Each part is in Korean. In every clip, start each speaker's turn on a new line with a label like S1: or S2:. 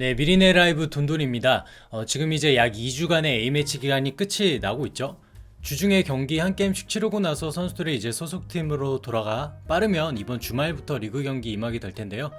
S1: 네, 미리네 라이브 돈돈입니다. 어, 지금 이제 약 2주간의 A매치 기간이 끝이 나고 있죠. 주중에 경기 한 게임씩 치르고 나서 선수들이 이제 소속팀으로 돌아가 빠르면 이번 주말부터 리그 경기 임하게 될 텐데요.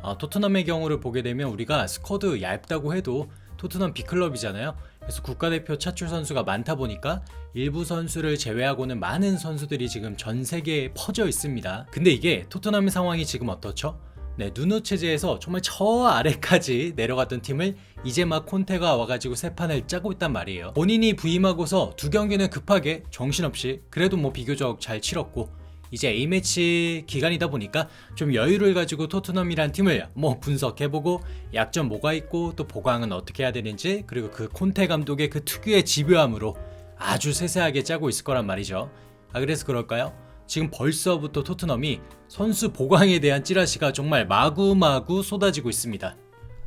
S1: 어, 토트넘의 경우를 보게 되면 우리가 스쿼드 얇다고 해도 토트넘 B클럽이잖아요. 그래서 국가대표 차출 선수가 많다 보니까 일부 선수를 제외하고는 많은 선수들이 지금 전 세계에 퍼져 있습니다. 근데 이게 토트넘의 상황이 지금 어떻죠? 네, 누누 체제에서 정말 저 아래까지 내려갔던 팀을 이제 막 콘테가 와가지고 새 판을 짜고 있단 말이에요. 본인이 부임하고서 두 경기는 급하게 정신없이 그래도 뭐 비교적 잘 치렀고 이제 A매치 기간이다 보니까 좀 여유를 가지고 토트넘이란 팀을 뭐 분석해보고 약점 뭐가 있고 또 보강은 어떻게 해야 되는지 그리고 그 콘테 감독의 그 특유의 집요함으로 아주 세세하게 짜고 있을 거란 말이죠. 아 그래서 그럴까요? 지금 벌써부터 토트넘이 선수 보강에 대한 찌라시가 정말 마구마구 쏟아지고 있습니다.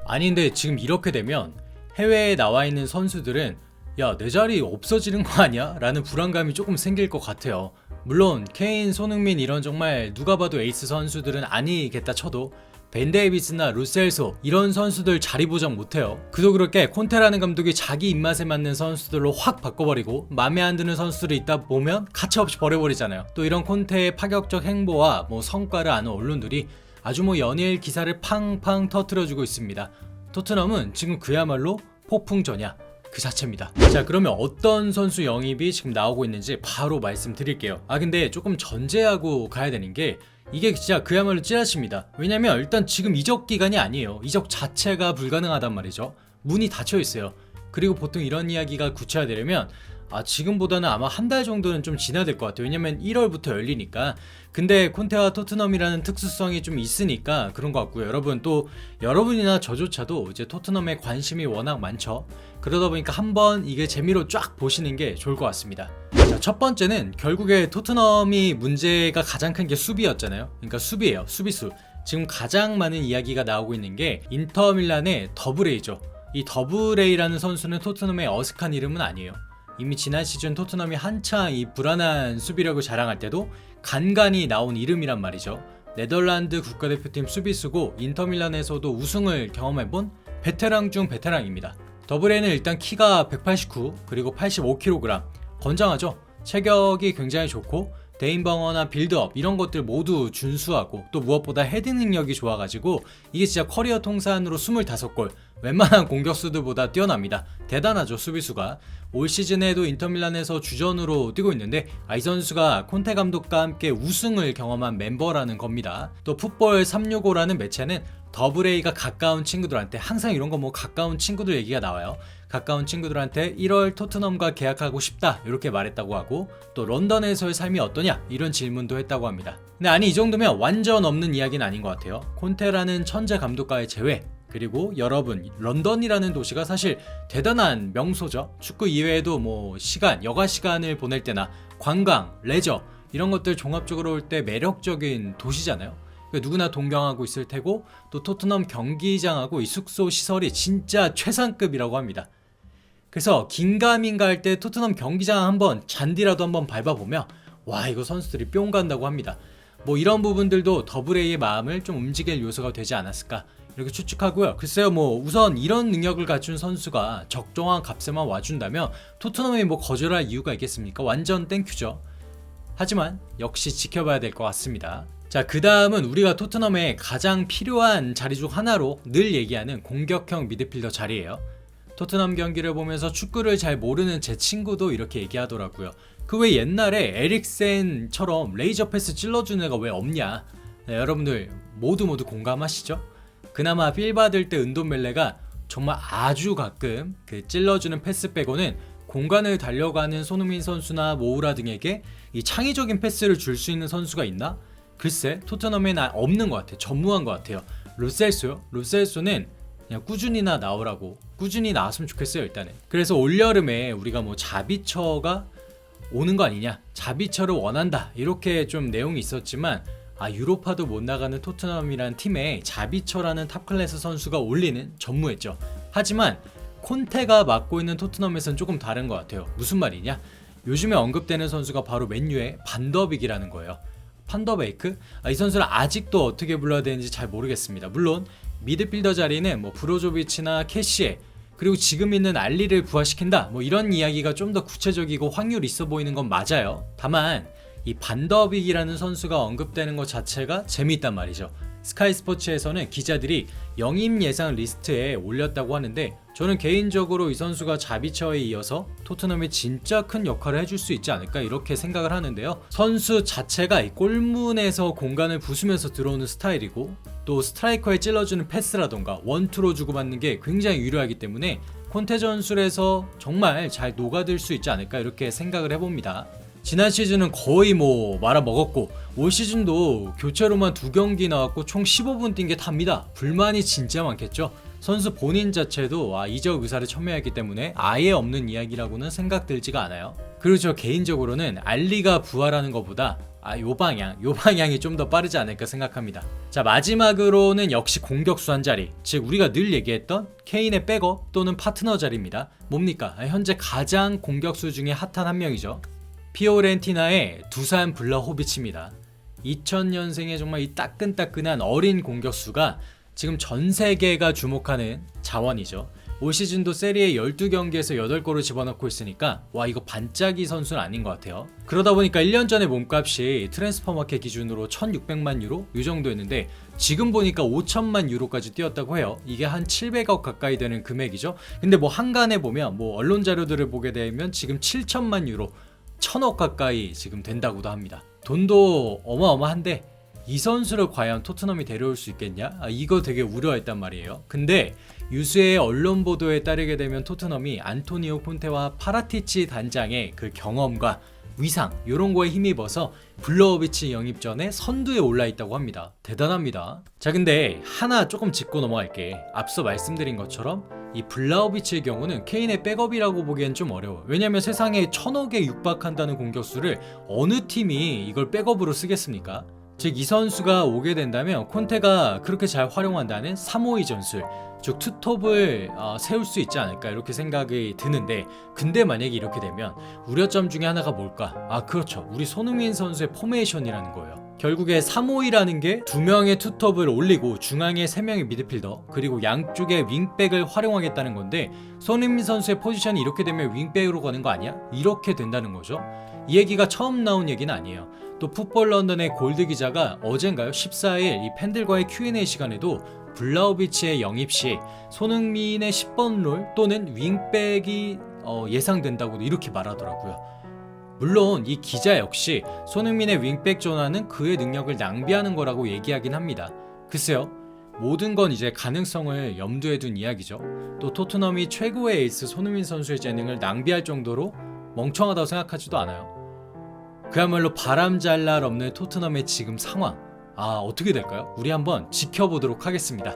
S1: 아닌데 지금 이렇게 되면 해외에 나와 있는 선수들은 야, 내 자리 없어지는 거 아니야? 라는 불안감이 조금 생길 것 같아요. 물론 케인, 손흥민 이런 정말 누가 봐도 에이스 선수들은 아니겠다 쳐도 벤데이비스나 루셀소 이런 선수들 자리 보장 못해요. 그도 그렇게 콘테라는 감독이 자기 입맛에 맞는 선수들로 확 바꿔버리고 마음에 안 드는 선수들이 있다 보면 가차없이 버려버리잖아요. 또 이런 콘테의 파격적 행보와 뭐 성과를 아는 언론들이 아주 뭐 연일 기사를 팡팡 터트려주고 있습니다. 토트넘은 지금 그야말로 폭풍전야 그 자체입니다. 자, 그러면 어떤 선수 영입이 지금 나오고 있는지 바로 말씀드릴게요. 아, 근데 조금 전제하고 가야 되는 게 이게 진짜 그야말로 찌라십니다. 왜냐면 일단 지금 이적 기간이 아니에요. 이적 자체가 불가능하단 말이죠. 문이 닫혀 있어요. 그리고 보통 이런 이야기가 구체화되려면 아, 지금보다는 아마 한 달 정도는 좀 지나야 될 것 같아요. 왜냐면 1월부터 열리니까. 근데 콘테와 토트넘이라는 특수성이 좀 있으니까 그런 것 같고요. 여러분 또 여러분이나 저조차도 이제 토트넘에 관심이 워낙 많죠. 그러다 보니까 한번 이게 재미로 쫙 보시는 게 좋을 것 같습니다. 자, 첫 번째는 결국에 토트넘이 문제가 가장 큰 게 수비였잖아요. 그러니까 수비예요. 수비수. 지금 가장 많은 이야기가 나오고 있는 게 인터밀란의 더블레이죠. 이 더블레이라는 선수는 토트넘의 어색한 이름은 아니에요. 이미 지난 시즌 토트넘이 한창 이 불안한 수비력을 자랑할 때도 간간히 나온 이름이란 말이죠. 네덜란드 국가대표팀 수비수고 인터밀란에서도 우승을 경험해본 베테랑 중 베테랑입니다. 더블에는 일단 키가 189 그리고 85kg 건장하죠. 체격이 굉장히 좋고 대인방어나 빌드업 이런 것들 모두 준수하고 또 무엇보다 헤딩 능력이 좋아가지고 이게 진짜 커리어 통산으로 25골 웬만한 공격수들보다 뛰어납니다. 대단하죠 수비수가 올 시즌에도 인터밀란에서 주전으로 뛰고 있는데 아, 이 선수가 콘테 감독과 함께 우승을 경험한 멤버라는 겁니다. 또 풋볼 365라는 매체는 더블 A가 가까운 친구들한테 항상 이런 거 뭐 가까운 친구들 얘기가 나와요. 가까운 친구들한테 1월 토트넘과 계약하고 싶다 이렇게 말했다고 하고 또 런던에서의 삶이 어떠냐 이런 질문도 했다고 합니다. 근데 아니 이 정도면 완전 없는 이야기는 아닌 것 같아요. 콘테라는 천재 감독과의 재회 그리고 여러분 런던이라는 도시가 사실 대단한 명소죠. 축구 이외에도 뭐 시간 여가 시간을 보낼 때나 관광 레저 이런 것들 종합적으로 볼때 매력적인 도시잖아요. 그러니까 누구나 동경하고 있을 테고 또 토트넘 경기장하고 이 숙소 시설이 진짜 최상급이라고 합니다. 그래서 긴가민가 할 때 토트넘 경기장 한번 잔디라도 한번 밟아보면 와 이거 선수들이 뿅 간다고 합니다. 뭐 이런 부분들도 더블 A의 마음을 좀 움직일 요소가 되지 않았을까 이렇게 추측하고요. 글쎄요, 뭐 우선 이런 능력을 갖춘 선수가 적정한 값에만 와준다면 토트넘이 뭐 거절할 이유가 있겠습니까? 완전 땡큐죠. 하지만 역시 지켜봐야 될 것 같습니다. 자, 그 다음은 우리가 토트넘에 가장 필요한 자리 중 하나로 늘 얘기하는 공격형 미드필더 자리예요. 토트넘 경기를 보면서 축구를 잘 모르는 제 친구도 이렇게 얘기하더라고요. 그 왜 옛날에 에릭센처럼 레이저 패스 찔러주는 애가 왜 없냐? 네, 여러분들 모두 모두 공감하시죠? 그나마 필 받을 때 은돈멜레가 정말 아주 가끔 그 찔러주는 패스 빼고는 공간을 달려가는 손흥민 선수나 모우라 등에게 이 창의적인 패스를 줄 수 있는 선수가 있나? 글쎄 토트넘에는 없는 것 같아요. 전무한 것 같아요. 로셀소요? 로셀소는 그냥 꾸준히나 나오라고 꾸준히 나왔으면 좋겠어요 일단은. 그래서 올 여름에 우리가 뭐 자비처가 오는 거 아니냐? 자비처를 원한다 이렇게 좀 내용이 있었지만 아 유로파도 못 나가는 토트넘이라는 팀에 자비처라는 탑클래스 선수가 올리는 전무했죠. 하지만 콘테가 맡고 있는 토트넘에선 조금 다른 것 같아요. 무슨 말이냐? 요즘에 언급되는 선수가 바로 맨유의 반더빅이라는 거예요. 판더베이크? 아, 이 선수를 아직도 어떻게 불러야 되는지 잘 모르겠습니다. 물론 미드필더 자리는 뭐 브로조비치나 캐시에 그리고 지금 있는 알리를 부활시킨다 뭐 이런 이야기가 좀 더 구체적이고 확률 있어 보이는 건 맞아요. 다만 이 반더빅이라는 선수가 언급되는 것 자체가 재미있단 말이죠. 스카이 스포츠에서는 기자들이 영입 예상 리스트에 올렸다고 하는데 저는 개인적으로 이 선수가 자비처에 이어서 토트넘에 진짜 큰 역할을 해줄 수 있지 않을까 이렇게 생각을 하는데요. 선수 자체가 이 골문에서 공간을 부수면서 들어오는 스타일이고 또 스트라이커에 찔러주는 패스라던가 원투로 주고받는 게 굉장히 유려하기 때문에 콘테 전술에서 정말 잘 녹아들 수 있지 않을까 이렇게 생각을 해봅니다. 지난 시즌은 거의 뭐 말아 먹었고 올 시즌도 교체로만 두 경기 나왔고 총 15분 뛴 게 답니다. 불만이 진짜 많겠죠. 선수 본인 자체도 아, 이적 의사를 첨예했기 때문에 아예 없는 이야기라고는 생각 들지가 않아요. 그리고 저 개인적으로는 알리가 부활하는 것보다 아, 요 방향, 요 방향이 좀 더 빠르지 않을까 생각합니다. 자, 마지막으로는 역시 공격수 한 자리. 즉, 우리가 늘 얘기했던 케인의 백업 또는 파트너 자리입니다. 뭡니까? 아, 현재 가장 공격수 중에 핫한 한 명이죠. 피오렌티나의 두산 블라호비치입니다. 2000년생의 정말 이 따끈따끈한 어린 공격수가 지금 전 세계가 주목하는 자원이죠. 올 시즌도 세리에 12경기에서 8골을 집어넣고 있으니까 와 이거 반짝이 선수는 아닌 것 같아요. 그러다 보니까 1년 전에 몸값이 트랜스퍼마켓 기준으로 1600만 유로 이 정도였는데 지금 보니까 5천만 유로까지 뛰었다고 해요. 이게 한 700억 가까이 되는 금액이죠. 근데 뭐 한간에 보면 뭐 언론 자료들을 보게 되면 지금 7천만 유로 천억 가까이 지금 된다고도 합니다. 돈도 어마어마한데 이 선수를 과연 토트넘이 데려올 수 있겠냐? 아, 이거 되게 우려했단 말이에요. 근데 유수의 언론 보도에 따르게 되면 토트넘이 안토니오 콘테와 파라티치 단장의 그 경험과 위상 이런 거에 힘입어서 블러비치 영입 전에 선두에 올라 있다고 합니다. 대단합니다. 자 근데 하나 조금 짚고 넘어갈게. 앞서 말씀드린 것처럼 이 블라우비치의 경우는 케인의 백업이라고 보기엔 좀 어려워. 왜냐면 세상에 천억에 육박한다는 공격수를 어느 팀이 이걸 백업으로 쓰겠습니까? 즉 이 선수가 오게 된다면 콘테가 그렇게 잘 활용한다는 352 전술 즉 투톱을 어, 세울 수 있지 않을까 이렇게 생각이 드는데 근데 만약에 이렇게 되면 우려점 중에 하나가 뭘까? 아 그렇죠 우리 손흥민 선수의 포메이션이라는 거예요 결국에 352라는 게 두 명의 투톱을 올리고 중앙에 세 명의 미드필더 그리고 양쪽에 윙백을 활용하겠다는 건데 손흥민 선수의 포지션이 이렇게 되면 윙백으로 가는 거 아니야? 이렇게 된다는 거죠 이 얘기가 처음 나온 얘기는 아니에요 또 풋볼 런던의 골드 기자가 어젠가요 14일 이 팬들과의 Q&A 시간에도 블라우비치의 영입 시 손흥민의 10번 롤 또는 윙백이 어, 예상된다고도 이렇게 말하더라고요. 물론 이 기자 역시 손흥민의 윙백 전환은 그의 능력을 낭비하는 거라고 얘기하긴 합니다. 글쎄요. 모든 건 이제 가능성을 염두에 둔 이야기죠. 또 토트넘이 최고의 에이스 손흥민 선수의 재능을 낭비할 정도로 멍청하다고 생각하지도 않아요. 그야말로 바람잘 날 없는 토트넘의 지금 상황. 아, 어떻게 될까요? 우리 한번 지켜보도록 하겠습니다.